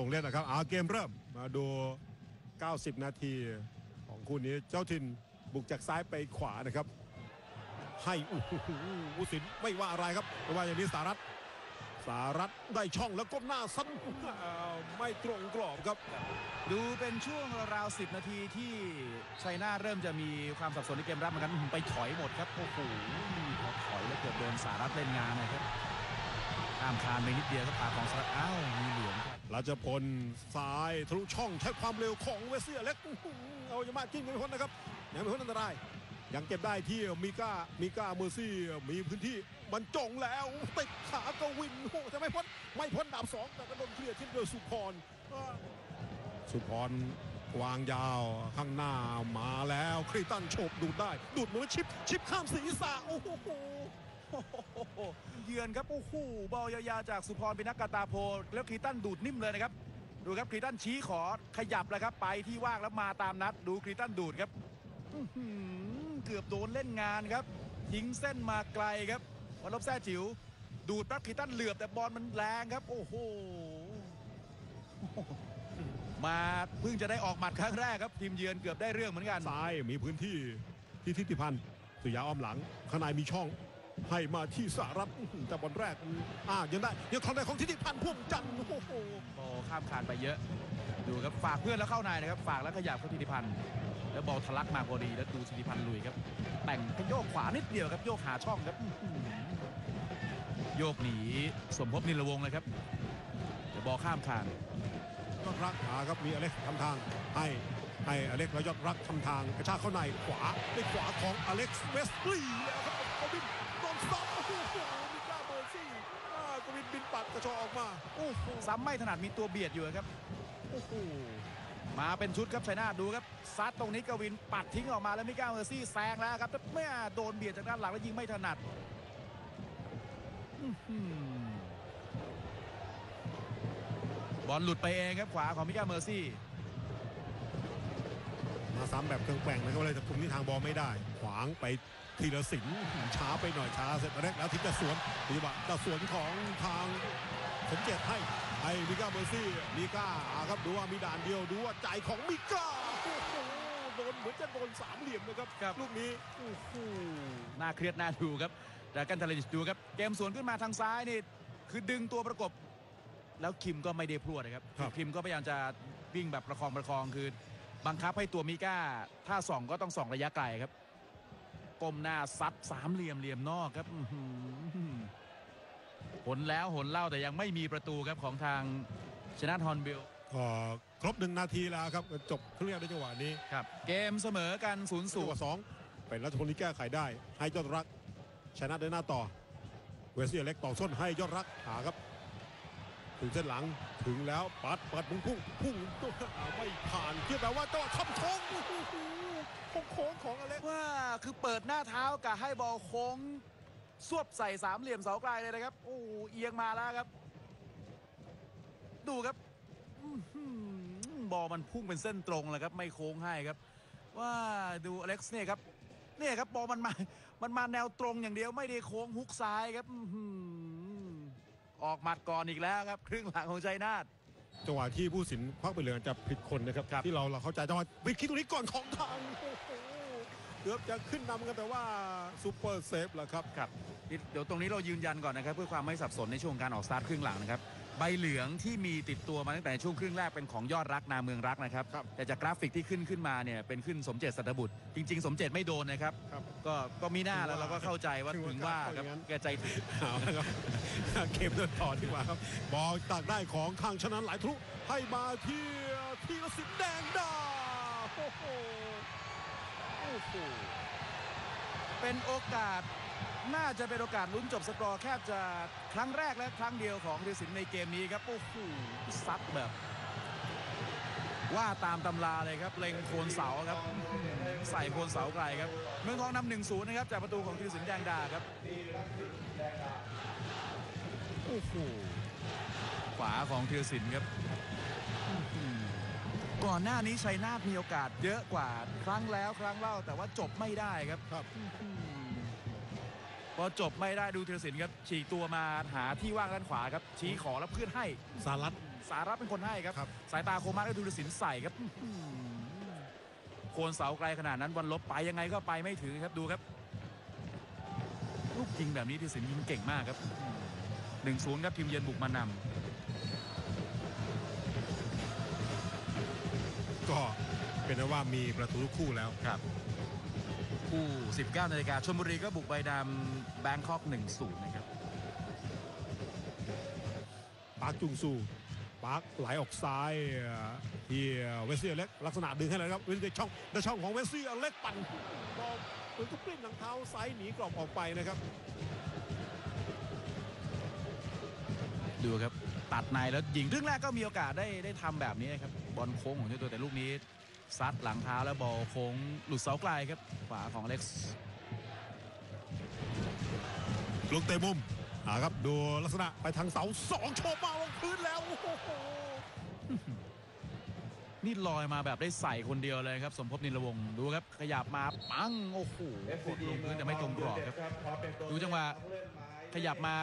ลงเล่นนะครับเอาเกมเริ่มมาดู 90 นาทีของคู่นี้เจ้าถิ่นบุกจากซ้ายไปขวานะครับ ให้โอ้โหอุสินไม่ว่าอะไรครับไม่ว่าอย่างนี้สารัตสารัตได้ช่องแล้วก้มหน้าซ้ำอ้าวไม่ตรงกรอบครับ ดูเป็นช่วงราวสิบนาทีที่ชัยนาทเริ่มจะมีความสับสนในเกมรับเหมือนกันอื้อหือไปถอยหมดครับโอ้โหพอถอยแล้วเกือบโดนสารัตเล่นงานนะครับข้ามคานไปนิดเดียวครับปาของสารัตอ้าวมีเหลืองค รับราชพลซ้ายทะลุช่องใช้ความเร็วของเวสเซียเล็กเอาอยามาจิ้มกันไม่พ้นนะครับยังไม่พ้นอันตรายยังเก็บได้ที่มิก้ามิก้าเมอร์ซี่มีพื้นที่มันจงแล้วติดขากวินโอ้จะไม่พ้นไม่พ้นดาบสองแต่ก็โดนเคลียร์ทิ้งโดยสุพรสุพรวางยาวข้างหน้ามาแล้วคริตันโฉบดูดได้ ดูดมือชิปชิปข้ามศีรษะโอ้โห โหเยือนครับโอ้โหบอลยาวๆจากสุพรเป็นนักกาตาโพ แล้วคลีตันดูดนิ่มเลยนะครับ ดูครับคลีตันชี้ขอขยับแล้วครับ ไปที่ว่างแล้วมาตามนัด ดูคลีตันดูดครับเกือบโดนเล่นงานครับ ทิ้งเส้นมาไกลครับวันลบแซ่จิ๋วดูดปั๊บคลีตันเหลือบแต่บอลมันแรงครับ โอ้โหมาเพิ่งจะได้ออกหมัดครั้งแรกครับทีมเยือนเกือบได้เรื่องเหมือนกันซ้ายมีพื้นที่ที่ทิติพันธ์สุยาอ้อมหลังข้างในมีช่อง ให้มาที่สารัตอื้อหือแต่บอลแรกอ่ายังได้ยังของได้ของทิติพันธ์พ่วงจันทร์โอ้โหโอ้ข้ามคานไปเยอะ ดูครับฝากเพื่อนแล้วเข้าในนะครับ ฝากแล้วขยับเข้าธิติพันธ์แล้วบอลทะลักมาพอดีแล้วดูธิติพันธ์ลุยครับ แต่งโยกขวานิดเดียวครับโยกหาช่องครับอื้อหือโยกหนีสมภพนิรวงศ์เลยครับเดี๋ยวบอลข้ามคานยอดรักมาครับมีอเล็กซ์ทำทางให้ให้อเล็กซ์และยอดรักทำทางกระชากเข้าในขวาด้วยขวาของอเล็กซ์เวสลีย์แล้วครับกวินโดน ซ้ำโอ้โหมิก้าเบอร์ซี่อ่ากวินบินปัดกระชอกออกมาโอ้โหซ้ำไม่ถนัดมีตัวเบียดอยู่ครับ โอ้โหมาเป็นชุดครับชัยนาทดูครับซัดตรงนี้กวินปัดทิ้งออกมาแล้วมิก้าเมอร์ซี่แซงแล้วครับแต่เมื่อโดนเบียดจากด้านหลังแล้วยิงไม่ถนัดอื้อหือบอลหลุดไปเองครับขวาของมิก้าเมอร์ซี่มาซ้ำแบบเครื่องแกว่งนะครับเลยแต่คุมที่ทางบอลไม่ได้ ขวางไป ทีละสินช้าไปหน่อยช้าเสร็จอเล็กซ์แล้วทิ้งจะสวนดีว่าจะสวนของทางสมเจตให้ให้มิก้าเบอร์ซี่มิก้าอ่าครับดูว่ามีด่านเดียวดูว่าใจของมิก้าโอ้โหโดนเหมือนจะโดนสามเหลี่ยมนะครับครับลูกนี้โอ้โหน่าเครียดน่าดูครับแต่กันทาเลจิดูครับเกมสวนขึ้นมาทางซ้ายนี่คือดึงตัวประกบ แล้วคิมก็ไม่ได้พรวดนะครับครับคิมก็พยายามจะวิ่งแบบประคองประคองคือบังคับให้ตัวมิก้า ถ้าส่องก็ต้องส่องระยะไกลครับ ก้มหน้าซัดสามเหลี่ยมเหลี่ยมนอกครับอื้อหือหนแล้วหนเล่าแต่ยังไม่มีประตูครับของทางชนะทอนบิลก็ครบหนึ่งนาทีแล้วครับจบเครื่องในจังหวะนี้ครับ เกมเสมอกัน0ูนย์สูศูงกว่าสองเป็นรัชพลที่แก้ไขได้ ให้ยอดรัก ชนะเดินหน้าต่อ เวสเซียเล็กต่อส้นให้ยอดรักหาครับ ถึงเส้นหลังถึงแล้วปัดปัดพุ่งพุ่งพุ่งไม่ผ่านเทียบแบบว่าจังหวะทำโค้งโอ้โหโค้งของอเล็กว่าคือเปิดหน้าเท้ากับให้บอลโค้งสวบใส่สามเหลี่ยมเสาไกลเลยนะครับโอ้เอียงมาแล้วครับ ดูครับบอลมันพุ่งเป็นเส้นตรงเลยครับ ไม่โค้งให้ครับ ว่าดูอเล็กซ์เนี่ยครับเนี่ยครับบอลมันมา มันมาแนวตรงอย่างเดียวไม่ได้โค้งฮุกซ้ายครับ อื้อหือออกหมัดก่อนอีกแล้วครับ ครึ่งหลังของชัยนาท จังหวะที่ผู้สินควักไปเหลืองจะผิดคนนะครับครับ ที่เราเราเข้าใจจังหวะปิดคิดตรงนี้ก่อนของทางโอ้โห เกือบจะขึ้นนำกันแต่ว่าซูเปอร์เซฟแหละครับครับ เดี๋ยวตรงนี้เรายืนยันก่อนนะครับ เพื่อความไม่สับสนในช่วงการออกสตาร์ทครึ่งหลังนะครับใบเหลืองที่มีติดตัวมาตั้งแต่ช่วงครึ่งแรกเป็นของยอดรักนาเมืองรักนะครับ ครับแต่จากกราฟิกที่ขึ้นขึ้นมาเนี่ยเป็นขึ้นสมเจตสัตบุตร จริง ๆ สมเจตไม่โดนนะครับ ครับก็ก็มีหน้าแล้วถึงว่าเราก็เข้าใจว่าถึงว่าถึงว่าครับอย่างนั้น แกใจถึง เอาละครับเกมเดินต่อดีกว่าครับ บอลตักได้ของข้างชนะหลายทะลุให้มาที่ทีละสิบแดงดาโอ้โหโอ้โหเป็นโอกาสน่าจะเป็นโอกาสลุ้นจบสกอร์แคบจะครั้งแรกและครั้งเดียวของธีรศิลป์ในเกมนี้ครับโอ้โหซัดแบบ ว่าตามตำราเลยครับ เล็งโคนเสาครับ ใส่โคนเสาไกลครับ เมืองทองนำหนึ่งศูนย์นะครับ จากประตูของธีรศิลป์แดงดาครับโอ้โหขวาของธีรศิลป์ครับ ก่อนหน้านี้ชัยนาทมีโอกาสเยอะกว่าครั้งแล้วครั้งเล่าแต่ว่าจบไม่ได้ครับครับ พอจบไม่ได้ดูธีรศิลป์ครับฉีกตัวมาหาที่ว่างด้านขวาครับ ชี้ขอแล้วเพื่อนให้ สารัต สารับเป็นคนให้ครับ ครับ สายตาโคมาและดูรสินใส่ครับอื้อหือโคนเสาไกลขนาดนั้นวันลบไปยังไงก็ไปไม่ถึงครับดูครับลูกยิงแบบนี้ที่สินยิงเก่งมากครับหนึ่งศูนย์ครับทีมเยือนบุกมานำ ก็เป็นนะว่ามีประตูทุกคู่แล้วครับคู่ 19นาฬิกาชลบุรีก็บุกไปนำแบงคอก1-0 นะครับปาร์คจุงซูปาร์คไหลออกซ้ายที่เวสเซียเล็กลักษณะดึงให้เลยครับเวสเซียช่องในช่องของเวสเซียเล็กปั่นบอลเหมือนก็ปลิ้นหลังเท้าซ้ายหนีกรอบออกไปนะครับ ดูครับ ตัดในแล้วยิงครึ่งแรกก็มีโอกาสได้ได้ทำแบบนี้ครับ บอลโค้งของเจ้าตัวแต่ลูกนี้ซัดหลังเท้าแล้วบอลโค้งหลุดเสาไกลครับขวาของอเล็กซ์ลูกเตะมุมอ่าครับดูลักษณะไปทางเสาสองโชว์มาลงพื้นแล้วโอ้โห นี่ลอยมาแบบได้ใส่คนเดียวเลยครับ สมภพนิรวงศ์ดูครับ ขยับมาปังโอ้โหกดลงพื้นแต่ไม่ตรงกรอบครับ ดูจังหวะขยับมา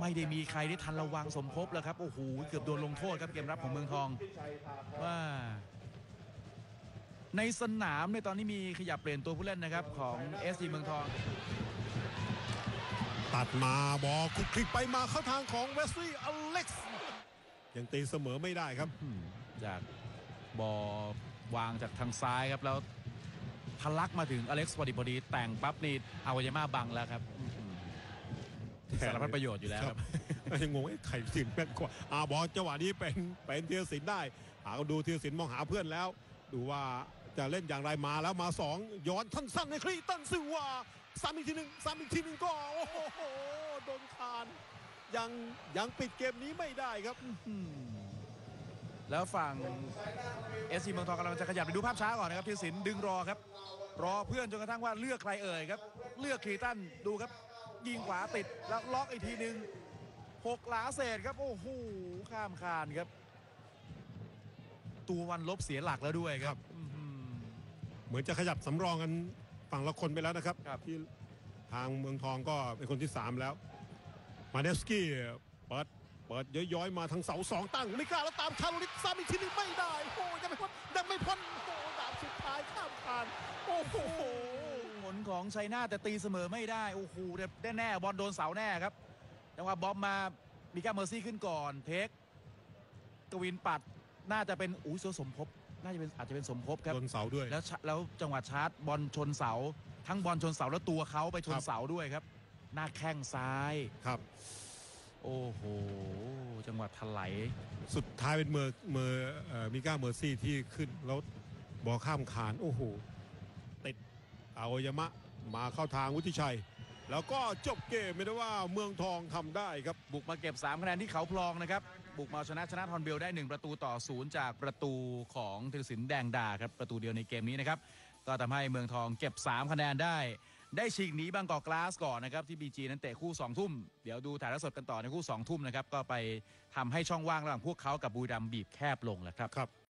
ไม่ได้มีใครได้ทันระวังสมภพแล้วครับโอ้โหเกือบโดนลงโทษครับเกมรับของเมืองทองว่าในสนามในยตอนนี้มีขยับเปลี่ยนตัวผู้เล่นนะครับของเอสซีเมืองทอง ตัดมาบอลคลุกคลิกไปมาเข้าทางของเวสซี่อเล็กซ์ยังตีเสมอไม่ได้ครับอืมจาก บอลวางจากทางซ้ายครับแล้วทะลักมาถึงอเล็กซ์พอดีพอดี แต่งปั๊บนี่อาวายาม่าบังแล้วครับอื้อหือสารพัดประโยชน์อยู่แล้วครับยังงงไอ้ไข่สินแม่นกว่าอาบอลจังหวะนี้เป็นเป็นเทียสินได้หาก็ดูเทียสินมองหาเพื่อนแล้ว ดูว่าจะเล่นอย่างไรมาแล้วมาสองย้อนสั้นๆในคลีตันซิวาซ้ำอีกทีหนึ่งซ้ำอีกทีหนึ่งก็โอ้โหโดนคานยังยังปิดเกมนี้ไม่ได้ครับอืม แล้วฝั่งเอสซีเมืองทองกำลังจะขยับไปดูภาพช้าก่อนนะครับธีรศิลป์ดึงรอครับ รอเพื่อนจนกระทั่งว่าเลือกใครเอ่ยครับ เลือกคลีตันดูครับ ยิงขวาติดแล้วล็อกอีกทีหนึ่งหกหลาเศษครับโอ้โหข้ามคานครับ ตัววันลบเสียหลักแล้วด้วยครับอื้อหือเหมือนจะขยับสำรองกันฝั่งละคนไปแล้วนะครับครับที่ทางเมืองทองก็เป็นคนที่ 3 แล้ว มาเดสกี้เปิดเปิดย้อยๆมาทางเสาสองตั้งไม่กล้าแล้วตามชาลุลิตซ้ำอีกทีนึงไม่ได้โอ้ยังไม่พ้นยังไม่พ้นโอ้ดาบสุดท้ายข้ามคานโอ้โหผลของชัยนาทแต่ตีเสมอไม่ได้โอ้โหได้แน่บอลโดนเสาแน่ครับจังหวะบอมมามีก้าเมอร์ซี่ขึ้นก่อนเทคกวินปัดน่าจะเป็นอุ้ยเสือสมภพน่าจะเป็นอาจจะเป็นสมภพครับโดนเสาด้วยแล้วชะแล้วจังหวะชาร์จบอลชนเสา ทั้งบอลชนเสาแล้วตัวเขาไปชนครับเสาด้วยครับ หน้าแข้งซ้ายครับ โอ้โห จังหวะถลายสุดท้ายเป็นเมอร์เมอร์เอ่อมิก้าเมอร์ซี่ที่ขึ้นแล้วบอลข้ามคาน โอ้โห ติดอาโอยามะ มาเข้าทางวุฒิชัย แล้วก็จบเกมไม่ได้ว่าเมืองทองทำได้ครับ บุกมาเก็บ 3 คะแนนที่เขาพลองนะครับ บุกมาเอาชนะชนะทอนเบลได้ 1 ประตูต่อศูนย์จากประตูของธีรศิลป์แดงดาครับ ประตูเดียวในเกมนี้นะครับ ก็ทำให้เมืองทองเก็บ 3 คะแนนได้ ได้ชิงหนีบางกอกกลาสก่อนนะครับที่บีจีนั้นเตะคู่2ทุ่มเดี๋ยวดูถ่ายทอดสดกันต่อในคู่2ทุ่มนะครับก็ไปทำให้ช่องว่างระหว่างพวกเขากับบูรีรัมบีบแคบลงแหละครับครับ